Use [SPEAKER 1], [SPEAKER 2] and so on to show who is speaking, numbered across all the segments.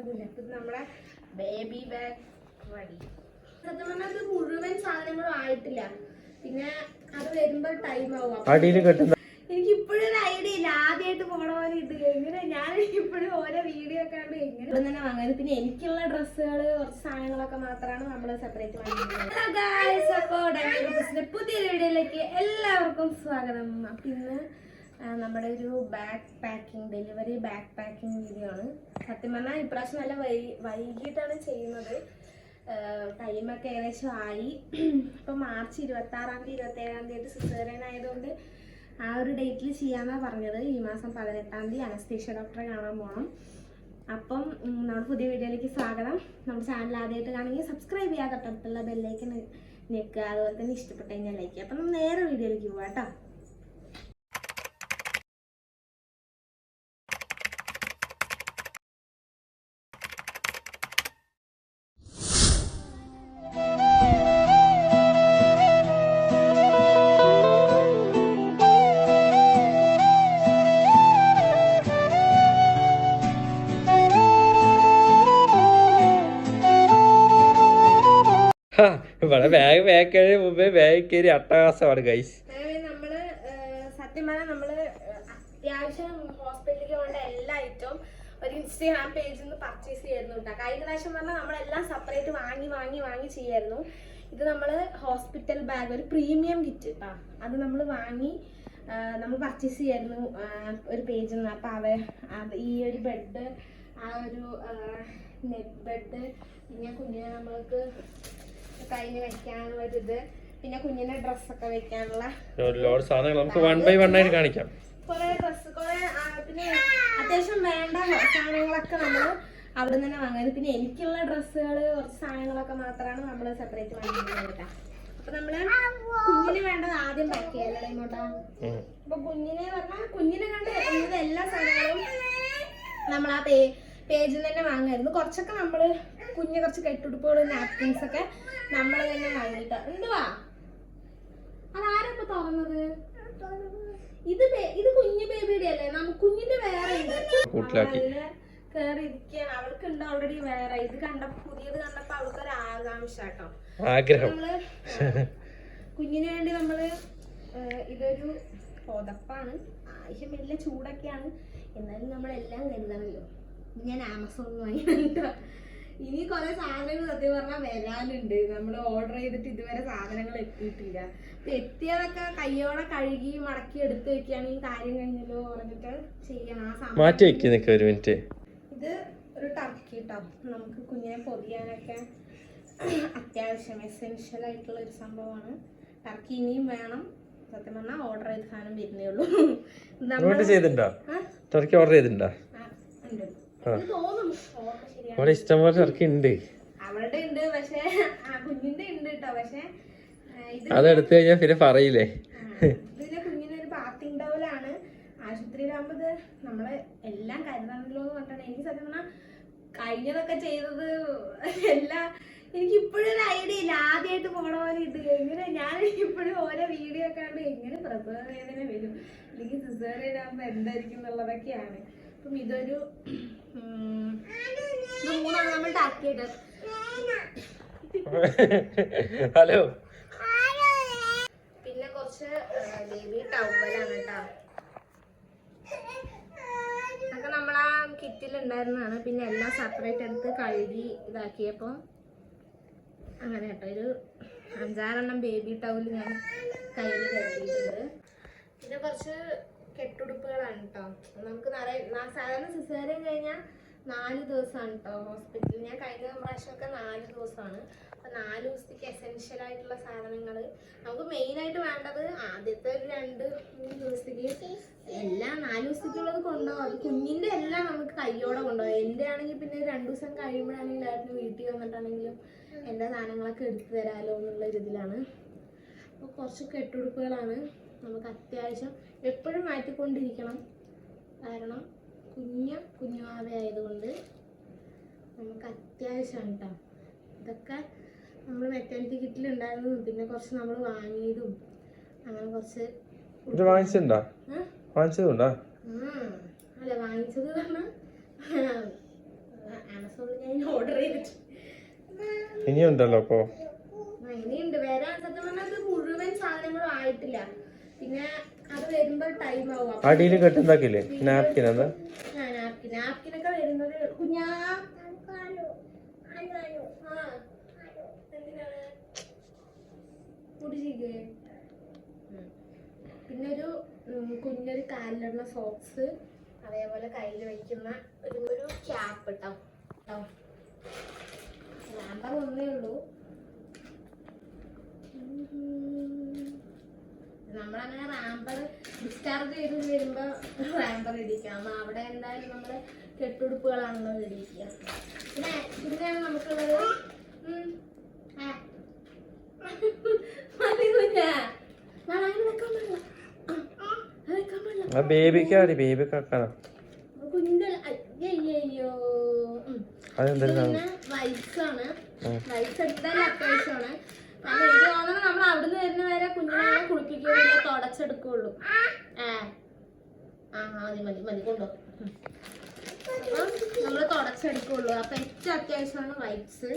[SPEAKER 1] ഇത് നമ്മളെ baby bag വടി സത്യം പറഞ്ഞാൽ അത് മുഴുവൻ സാധനങ്ങളും ആയിട്ടില്ല. പിന്നെ അത് വരുമ്പോൾ ടൈം ആവും.
[SPEAKER 2] അടിയിൽ കെട്ടുന്ന
[SPEAKER 1] എനിക്ക് ഇപ്പോഴും ഒരു ഐഡിയ ഇല്ല. ആദ്യമായിട്ട് പോണ പോലെ ഇത് എങ്ങനെ ഞാൻ ഇപ്പോഴും ഓരോ വീഡിയോ ഒക്കെ കണ്ട് എങ്ങനെ തന്നെ വാങ്ങുന്നത്. പിന്നെ എനിക്കുള്ള ഡ്രസ്സുകൾ കുറച്ച് സാധനങ്ങളൊക്കെ മാത്രമാണ് നമ്മൾ സെപ്പറേറ്റ് വാങ്ങിക്കുന്നത്. പുതിയ വീഡിയോയിലേക്ക് എല്ലാവർക്കും സ്വാഗതം. അപ്പൊ ഇന്ന് നമ്മുടെ ഒരു back packing delivery back packing video ആണ് സത്യം പറഞ്ഞാൽ ഇപ്രാവശ്യം നല്ല വൈ വൈകിട്ടാണ് ചെയ്യുന്നത്. ടൈമൊക്കെ ഏകദേശം ആയി. ഇപ്പം മാർച്ച് ഇരുപത്തി ആറാം തീയതി ഇരുപത്തി ഏഴാം തീയതി സിസേറിയൻ ആയതുകൊണ്ട് ആ ഒരു ഡേറ്റിൽ ചെയ്യാമെന്നാണ് പറഞ്ഞത്. ഈ മാസം പതിനെട്ടാം തീയതി അനസ്തീഷ്യ ഡോക്ടറെ കാണാൻ പോകണം അപ്പം നമ്മുടെ പുതിയ വീഡിയോയിലേക്ക് സ്വാഗതം. നമ്മുടെ ചാനൽ ആദ്യമായിട്ട് കാണുമെങ്കിൽ സബ്സ്ക്രൈബ് ചെയ്യാത്ത തൊട്ടടുത്തുള്ള ബെല്ലൈക്കൻ നിൽക്കുക അതുപോലെ തന്നെ ഇഷ്ടപ്പെട്ട് കഴിഞ്ഞാൽ ലൈക്ക് അപ്പം നമ്മൾ നേരെ വീഡിയോയിലേക്ക് പോവാം കേട്ടോ.
[SPEAKER 2] ബാഗ് ബാഗ് കയറി മുമ്പേ ബാഗ് കയറി അട്ടഹാസമാണ് ഗൈസ്
[SPEAKER 1] നമ്മൾ സത്യം പറഞ്ഞാൽ നമ്മൾ അത്യാവശ്യം ഹോസ്പിറ്റലിലേക്ക് വേണ്ട എല്ലാ ഐറ്റവും ഒരു ഇൻസ്റ്റാഗ്രാം പേജിൽ നിന്ന് പർച്ചേസ് ചെയ്യായിരുന്നു കേട്ടോ കഴിഞ്ഞ പ്രാവശ്യം പറഞ്ഞാൽ നമ്മളെല്ലാം സെപ്പറേറ്റ് വാങ്ങി വാങ്ങി വാങ്ങി ചെയ്യായിരുന്നു. ഇത് നമ്മൾ ഹോസ്പിറ്റൽ ബാഗ് ഒരു പ്രീമിയം കിറ്റ് കേട്ടോ അത് നമ്മൾ വാങ്ങി നമ്മൾ പർച്ചേസ് ചെയ്യായിരുന്നു ഒരു പേജിൽ നിന്ന്. അപ്പോൾ അവ ഈ ഒരു ബെഡ് ആ ഒരു നെറ്റ് ബെഡ് പിന്നെ കുഞ്ഞിനെ നമ്മൾക്ക് കയ്യിൽ വെക്കാനുള്ള ഇത് പിന്നെ കുഞ്ഞിന്റെ ഡ്രസ്സൊക്കെ വെക്കാനുള്ള
[SPEAKER 2] ലോഡ് സാധനങ്ങൾ. നമുക്ക് വൺ ബൈ വൺ ആയിട്ട് കാണിക്കാം.
[SPEAKER 1] കുറെ ഡ്രസ്സ് കുറെ പിന്നെ അത്യാവശ്യം വേണ്ട സാധനങ്ങളൊക്കെ നമ്മൾ അവിടെ തന്നെ വാങ്ങുന്നത് പിന്നെ എനിക്കുള്ള ഡ്രസ്സുകൾ കുറച്ച് സാധനങ്ങളൊക്കെ മാത്രമാണ് നമ്മൾ സെപ്പറേറ്റ് വാങ്ങിക്കുന്നത് കേട്ടോ അപ്പൊ നമ്മൾ കുഞ്ഞിന് വേണ്ടത് ആദ്യം പാക്ക് ചെയ്യാനല്ലേ ഇങ്ങോട്ടാ. അപ്പൊ കുഞ്ഞിനെ പറഞ്ഞാൽ കുഞ്ഞിനെ കണ്ട് എല്ലാ സാധനങ്ങളും നമ്മൾ ആ പേജിൽ തന്നെ വാങ്ങായിരുന്നു കുറച്ചൊക്കെ നമ്മൾ കുഞ്ഞ് കുറച്ച് കെട്ടുടുപ്പുകൾ നാപ്കിൻസ് ഒക്കെ നമ്മൾ തന്നെ വാങ്ങിയിട്ട്. എന്തുവാ? അതാരാ ഇപ്പൊ തുറന്നത്? ഇത് ഇത് കുഞ്ഞു ബേബിയുടെ അല്ലേ നമുക്ക് കുഞ്ഞിന്റെ വേറെ ഉണ്ട്. കേറി ഇരിക്കുകയാണ് അവൾക്ക് ഉണ്ട് ഓൾറെഡി വേറെ. ഇത് കണ്ടപ്പോ പുതിയത് കണ്ടപ്പോ അവൾക്ക് ഒരു ആകാംക്ഷ കേട്ടോ
[SPEAKER 2] ആഗ്രഹം.
[SPEAKER 1] നമ്മൾ കുഞ്ഞിന് വേണ്ടി നമ്മൾ ഇതൊരു പുതപ്പാണ്. ആവശ്യം വലിയ ചൂടൊക്കെയാണ്. എന്നാലും നമ്മളെല്ലാം കരുതണല്ലോ. ഞാൻ ആമസോണിൽ വാങ്ങിയിട്ടോ ഇനി കുറെ സാധനങ്ങൾ സത്യം പറഞ്ഞാൽ വരാനുണ്ട്. നമ്മൾ ഓർഡർ ചെയ്തിട്ട് ഇതുവരെ സാധനങ്ങൾ എത്തിയിട്ടില്ല. അപ്പൊ എത്തിയതൊക്കെ കയ്യോടെ കഴുകി മടക്കി എടുത്ത് വെക്കുകയാണെങ്കിൽ കാര്യം കഴിഞ്ഞല്ലോ പറഞ്ഞിട്ട് ചെയ്യണം ആ സാധനം
[SPEAKER 2] മാറ്റി വെക്ക് നിൽക്കുക ഒരു മിനിറ്റ്.
[SPEAKER 1] ഇത് ഒരു ടർക്കി കേട്ടോ നമുക്ക് കുഞ്ഞിനെ പൊതിയാനൊക്കെ അത്യാവശ്യം എസെൻഷ്യൽ ആയിട്ടുള്ള ഒരു സംഭവമാണ്. ടർക്കി ഇനിയും വേണം. സത്യം പറഞ്ഞാൽ ഓർഡർ ചെയ്ത സാധനം വരുന്നേ ഉള്ളൂ.
[SPEAKER 2] ചെയ്തിട്ടുണ്ടോ? ടർക്കി ഓർഡർ ചെയ്തിട്ടുണ്ടോ?
[SPEAKER 1] ഉണ്ട്.
[SPEAKER 2] ആ.
[SPEAKER 1] ഇഷ്ടം പോലെ
[SPEAKER 2] അവിടെ ടർക്കി ഉണ്ട്
[SPEAKER 1] അവളുടെ ഉണ്ട് പക്ഷേ കുഞ്ഞിന്റെ ഉണ്ട് കേട്ടോ പക്ഷേ
[SPEAKER 2] അത് എടുത്തു കഴിഞ്ഞാൽ പിന്നെ പറയില്ലേ?
[SPEAKER 1] ആ, ഇതിന്റെ കുഞ്ഞിന് ഒരു ബാത്തിങ് ടവലാണ് ആശുപത്രിയിലാകുമ്പോ ഇത് നമ്മൾ എല്ലാം കരുതണല്ലോ എന്ന് പറഞ്ഞാണ് എനിക്ക് സത്യം പറഞ്ഞാൽ കഴിഞ്ഞതൊക്കെ ചെയ്തത് എല്ലാം എനിക്ക് ഇപ്പോഴും ഒരു ഐഡിയ ഇല്ല. ആദ്യമായിട്ട് പോണ പോലെ ഇത് എങ്ങനെ ഞാൻ ഇപ്പോഴും ഓരോ വീഡിയോ ഒക്കെ കണ്ട് എങ്ങനെ പ്രസവ വേദന വരും? അല്ലെങ്കിൽ സിസേറിയൻ ആകുമ്പോ എന്തായിരിക്കും എന്നുള്ളതൊക്കെയാണ്. അപ്പം ഇതൊരു മൂന്നാണ് നമ്മൾ ടാക്കിയത്
[SPEAKER 2] ഹലോ.
[SPEAKER 1] പിന്നെ കുറച്ച് ബേബി ടവലാണ് കേട്ടോ. അതൊക്കെ നമ്മൾ ആ കിറ്റിൽ ഉണ്ടായിരുന്നതാണ്. പിന്നെ എല്ലാം സെപ്പറേറ്റ് എടുത്ത് കഴുകി ഇതാക്കിയപ്പോൾ അങ്ങനെ കേട്ടോ. ഒരു അഞ്ചാറെണ്ണം ബേബി ടവൽ ഞാൻ കയ്യിൽ കരുതിയിട്ടുണ്ട് പിന്നെ കുറച്ച് കെട്ടുടുപ്പുകളാണ് കേട്ടോ നമുക്ക് നിറയെ സാധാരണ സിസേറിയൻ കഴിഞ്ഞാൽ നാല് ദിവസമാണ് കേട്ടോ ഹോസ്പിറ്റലിൽ ഞാൻ കഴിഞ്ഞ പ്രാവശ്യമൊക്കെ നാല് ദിവസമാണ് അപ്പം നാല് ദിവസത്തേക്ക് എസെൻഷ്യൽ ആയിട്ടുള്ള സാധനങ്ങൾ നമുക്ക് മെയിനായിട്ട് വേണ്ടത് ആദ്യത്തെ ഒരു രണ്ട് മൂന്ന് ദിവസത്തേക്ക് എല്ലാം നാല് ദിവസത്തേക്കുള്ളത് കൊണ്ടുപോകാം. അത് കുഞ്ഞിന്റെ എല്ലാം നമുക്ക് കയ്യോടെ കൊണ്ടുപോകാം. എന്റെ ആണെങ്കിൽ പിന്നെ രണ്ട് ദിവസം കഴിയുമ്പോഴാണെങ്കിൽ ഏട്ടന് വീട്ടിൽ വന്നിട്ടാണെങ്കിലും എന്റെ സാധനങ്ങളൊക്കെ എടുത്തു തരാമല്ലോ എന്നുള്ള ഒരു ഇതിലാണ് അപ്പോൾ കുറച്ച് കെട്ടുടുപ്പുകളാണ്. നമുക്ക് അത്യാവശ്യം എപ്പോഴും മാറ്റിക്കൊണ്ടിരിക്കണം. കാരണം കുഞ്ഞ് കുഞ്ഞുമാവ ആയതുകൊണ്ട് നമുക്ക് അത്യാവശ്യമാണ് കേട്ടോ ഇതൊക്കെ നമ്മൾ മെറ്റേണിറ്റി കിറ്റിൽ ഉണ്ടായിരുന്നു. പിന്നെ കുറച്ച് നമ്മൾ വാങ്ങിയതും അങ്ങനെ കുറച്ച്
[SPEAKER 2] ഇത് വാങ്ങിച്ചിട്ടുണ്ടോ? വാങ്ങിച്ചതുണ്ടോ?
[SPEAKER 1] അല്ല വാങ്ങിച്ചത് പറഞ്ഞാൽ ആമസോണിൽ ഞാൻ ഓർഡർ ചെയ്തിട്ട്.
[SPEAKER 2] ഇനിയുണ്ടല്ലോ
[SPEAKER 1] അപ്പോൾ ഇനിയുണ്ട്. വേറെ സത്യം പറഞ്ഞാൽ മുഴുവൻ സാധനങ്ങളും ആയിട്ടില്ല.
[SPEAKER 2] അടിയിൽ കെട്ടുണ്ടാക്കില്ലേ നാപ്കിൻ എന്താ
[SPEAKER 1] നാപ്കിനൊക്കെ വരുന്നത് കുഞ്ഞാ. പിന്നെ ഒരു കുഞ്ഞൊരു കാലിലുള്ള സോക്സ് അതേപോലെ കയ്യിൽ വെക്കുന്ന ഒരു ഒരു ക്യാപ്പ് കേട്ടോ കേട്ടോ ലാമ്പർ ഒന്നേ ഉള്ളൂ. നമ്മളങ്ങനെ റാമ്പർ ഡിസ്ചാർജ് ചെയ്ത് വരുമ്പോ റാമ്പർ ഇടിക്കാം. അവിടെ എന്തായാലും നമ്മൾ കെട്ടുടുപ്പുകളാണല്ലോ ഇടിക്കുക. പിന്നെ പിന്നെയാണ് നമുക്കുള്ളത്
[SPEAKER 2] ബേബിക്കാടി. അതെന്താ.
[SPEAKER 1] വൈസ് എന്തായാലും അത്യാവശ്യമാണ്. കാരണം എനിക്ക് നമ്മൾ അവിടുന്ന് വരുന്ന വരെ കുഞ്ഞിനെ കുളിപ്പിക്കുകയില്ല തുടച്ചെടുക്കുള്ളൂ ആ ആ മതി മതി മതി കൊണ്ടോ. നമ്മൾ തുടച്ചെടുക്കുള്ളൂ അപ്പൊ ഏറ്റവും അത്യാവശ്യമാണ് വൈപ്സ്.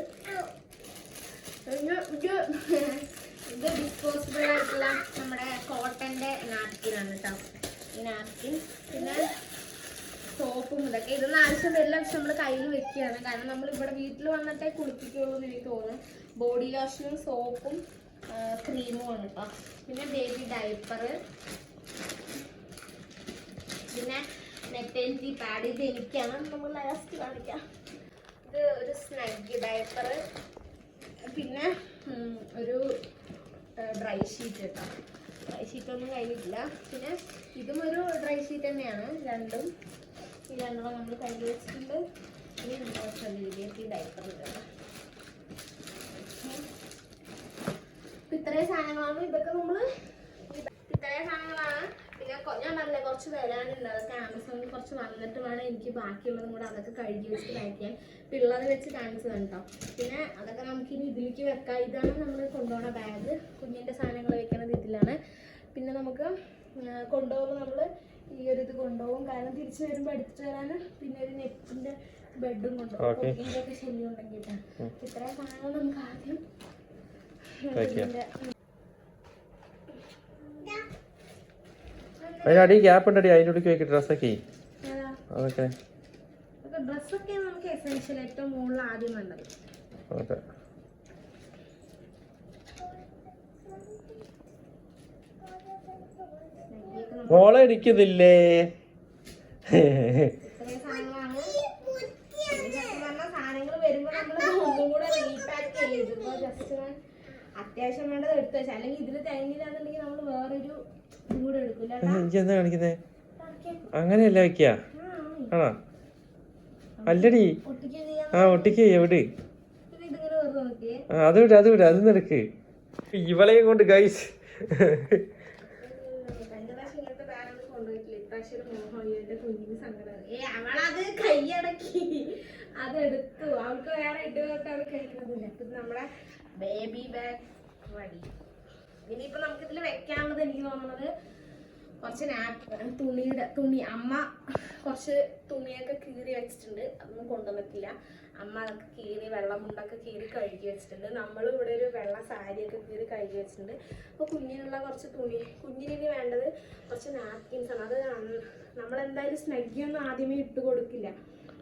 [SPEAKER 1] ഇത് ഡിസ്പോസിബിൾ ആയിട്ടുള്ള നമ്മുടെ കോട്ടന്റെ നാപ്കിനാണ് കേട്ടോ ഈ നാപ്കിൻ. പിന്നെ സോപ്പും ഇതൊക്കെ. ഇതൊന്നും ആവശ്യം വരില്ല പക്ഷെ നമ്മൾ കയ്യിൽ വെക്കുകയാണ്. കാരണം നമ്മൾ ഇവിടെ വീട്ടിൽ വന്നിട്ടേ കുളിപ്പിക്കുള്ളൂ എന്ന് എനിക്ക് തോന്നുന്നു. ബോഡി വാഷും സോപ്പും ക്രീമും ആണ് കേട്ടോ പിന്നെ ബേബി ഡയപ്പർ പിന്നെ നെറ്റന്റി പാഡ് ഇത് എനിക്കാണ്. നമ്മൾ ലാസ്റ്റ് കാണിക്കാം. ഇത് ഒരു സ്നഗ് ഡയപ്പർ പിന്നെ ഒരു ഡ്രൈ ഷീറ്റ് കേട്ടോ ഡ്രൈ ഷീറ്റ് ഒന്നും കഴിഞ്ഞിട്ടില്ല. പിന്നെ ഇതും ഒരു ഡ്രൈ ഷീറ്റ് തന്നെയാണ്. രണ്ടും. ഈ നമ്മൾ കയ്യിൽ വെച്ചിട്ടുണ്ട്. ഇനി ബേബി ഡയപ്പർ ഇടണം. ഇപ്പൊ ഇത്രയും സാധനങ്ങളാണ് ഇതൊക്കെ നമ്മൾ ഇത് ഇത്രയും സാധനങ്ങളാണ്. പിന്നെ ഞാൻ പറഞ്ഞില്ലേ കുറച്ച് വരാനുണ്ട്. അതൊക്കെ ആമസോണിൽ കുറച്ച് വന്നിട്ട് വേണം എനിക്ക് ബാക്കിയുള്ളതും കൂടെ അതൊക്കെ കഴുകി വെച്ച് കഴിക്കാൻ പിള്ളേർ വെച്ച് കാണിച്ചു കേട്ടോ പിന്നെ അതൊക്കെ നമുക്ക് ഇനി ഇതിലേക്ക് വെക്കാം. ഇതാണ് നമ്മൾ കൊണ്ടുപോകുന്ന ബാഗ് കുഞ്ഞിന്റെ സാധനങ്ങൾ വെക്കുന്നത് ഇതിലാണ് പിന്നെ നമുക്ക് കൊണ്ടുപോകുമ്പോൾ നമ്മൾ ഈ ഒരു ഇത് കൊണ്ടുപോകും. കാരണം തിരിച്ചു വരുമ്പോൾ എടുത്തിട്ട് വരാനും പിന്നെ ഒരു നെറ്റിന്റെ ബെഡും കൊണ്ടുപോകും. ഇതിന്റെയൊക്കെ ശല്യം ഉണ്ടെങ്കിൽ ഇത്രയും സാധനങ്ങൾ നമുക്ക് ആദ്യം
[SPEAKER 2] അതിനടി ഗ്യാപ്പ് ഉണ്ടടി. അതിന്റെ ഉള്ളിൽ വെക്കി ഡ്രസ്സൊക്കെ? അതൊക്കെ.
[SPEAKER 1] ഡ്രസ്സൊക്കെ നമുക്ക് എസെൻഷ്യൽ ഏറ്റവും മുകളിൽ ആദ്യം വേണ്ടത്.
[SPEAKER 2] അതെ
[SPEAKER 1] സ്നഗ്ഗിയൊക്കെ നമുക്ക്
[SPEAKER 2] മോളെ ഇരിക്കുന്നില്ലേ
[SPEAKER 1] ഇത്രയും സാധനങ്ങളാണ് ഇനി സത്യം പറഞ്ഞാൽ സാധനങ്ങൾ വരുമ്പോൾ നമ്മൾ ഒന്നും കൂടെ റീപാക്ക് ചെയ്യും ഇപ്പോൾ ജസ്റ്റ് അത്യാവശ്യം വേണ്ടത് എടുത്തു വെച്ചാൽ അല്ലെങ്കിൽ ഇതിൽ തികഞ്ഞില്ലാന്നുണ്ടെങ്കിൽ നമ്മൾ വേറൊരു കൂടെ എടുക്കില്ല
[SPEAKER 2] എന്താ കാണിക്കുന്നേ? അങ്ങനെയല്ല വെക്കുക ആണോ? അല്ലടി. ആ ഒട്ടിക്ക് എവിടെ? അത് വിട് അത് വിട് അത് നിനക്ക്. ഇവളെയും കൊണ്ട് ഗൈസ്
[SPEAKER 1] കഴിഞ്ഞ പ്രാവശ്യം ഇങ്ങനത്തെ ബാഗൊന്നും കൊണ്ടുപോയിട്ടില്ല ഇപ്രാവശ്യം ഒരു മോഹം എന്റെ കുഞ്ഞിന് സങ്കടം. ഏ അവളത് കൈയടക്കി. അതെടുത്തു. അവൾക്ക് വേറെ ഇട്ട് അവൾ കഴിക്കുന്നതില്ല ഇപ്പൊ നമ്മളെ ബേബി ബാഗ് റെഡി ഇനിയിപ്പോ നമുക്ക് ഇതിൽ വെക്കാനുള്ളത് എനിക്ക് തോന്നുന്നത് കുറച്ച് നാപ്പ് തുണിയുടെ തുണി. അമ്മ കുറച്ച് തുണിയൊക്കെ കീറി വെച്ചിട്ടുണ്ട്. അതൊന്നും കൊണ്ടുവന്നിട്ടില്ല. അമ്മ അതൊക്കെ കീറി വെള്ളം കീറി കഴുകി വെച്ചിട്ടുണ്ട്. നമ്മളും ഇവിടെ ഒരു വെള്ള സാരിയൊക്കെ കീറി കഴുകി വെച്ചിട്ടുണ്ട്. അപ്പോൾ കുഞ്ഞിനുള്ള കുറച്ച് തുണി കുഞ്ഞിന് വേണ്ടത് കുറച്ച് നാപ്കിൻസ് ആണ്. അത് നമ്മളെന്തായാലും സ്നഗ്ഗിയൊന്നും ആദ്യമേ ഇട്ട് കൊടുക്കില്ല.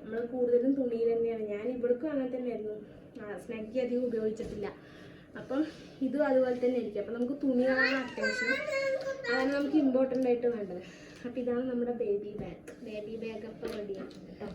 [SPEAKER 1] നമ്മൾ കൂടുതലും തുണിയിൽ തന്നെയാണ്. ഞാൻ ഇവിടേക്കും അങ്ങനെ തന്നെയായിരുന്നു. സ്നഗ്ഗി അധികം ഉപയോഗിച്ചിട്ടില്ല. അപ്പം ഇതും അതുപോലെ തന്നെ ആയിരിക്കും അപ്പം നമുക്ക് തുണികളാണ് അത്യാവശ്യം. അതാണ് നമുക്ക് ഇമ്പോർട്ടന്റ് ആയിട്ട് വേണ്ടത്. അപ്പം ഇതാണ് നമ്മുടെ ബേബി ബാഗ് ബേബി ബാഗ് അപ്പം റെഡിയാക്കിട്ടുണ്ട് കേട്ടോ